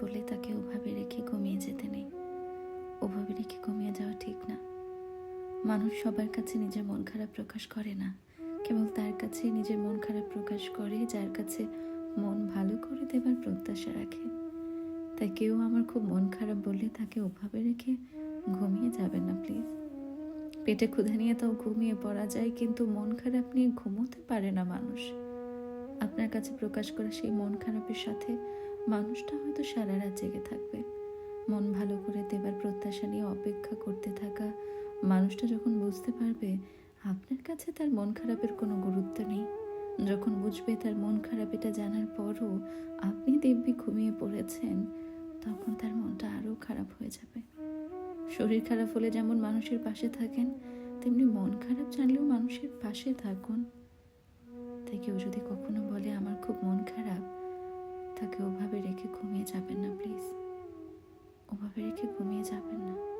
বলে তাকে ওভাবে রেখে ঘুমিয়ে যেতে নেই। ওভাবে রেখে ঘুমিয়ে যাওয়া ঠিক না। মানুষ সবার কাছে নিজের মন খারাপ প্রকাশ করে না। কেবল তার কাছে নিজের মন খারাপ প্রকাশ করে, যার কাছে মন ভালো করে দেবার প্রত্যাশা রাখে। তাই কেউ আমার খুব মন খারাপ বললে তাকে ওভাবে রেখে ঘুমিয়ে যাবেন না, প্লিজ। পেটে ক্ষুধা নিয়ে তাও ঘুমিয়ে পড়া যায়, কিন্তু মন খারাপ নিয়ে ঘুমোতে পারে না মানুষ। আপনার কাছে প্রকাশ করা সেই মন খারাপের সাথে মানুষটা হয়তো সারা রাত জেগে থাকবে। মন ভালো করে দেবার প্রত্যাশা নিয়ে অপেক্ষা করতে থাকা মানুষটা যখন বুঝতে পারবে, আপনার কাছে তার মন খারাপের কোনো গুরুত্ব নেই। যখন বুঝবে তার মন খারাপ এটা জানার পরও আপনি দিব্যি ঘুমিয়ে পড়েছেন, তখন তার মনটা আরও খারাপ হয়ে যাবে। শরীর খারাপ হলে যেমন মানুষের পাশে থাকেন, তেমনি মন খারাপ জানলেও মানুষের পাশে থাকুন। তাই কেউ যদি কখনো বলে, আমার খুব মন খারাপ তাকে ওভাবে রেখে ঘুমিয়ে যাবেন না প্লিজ। ওভাবে রেখে ঘুমিয়ে যাবেন না।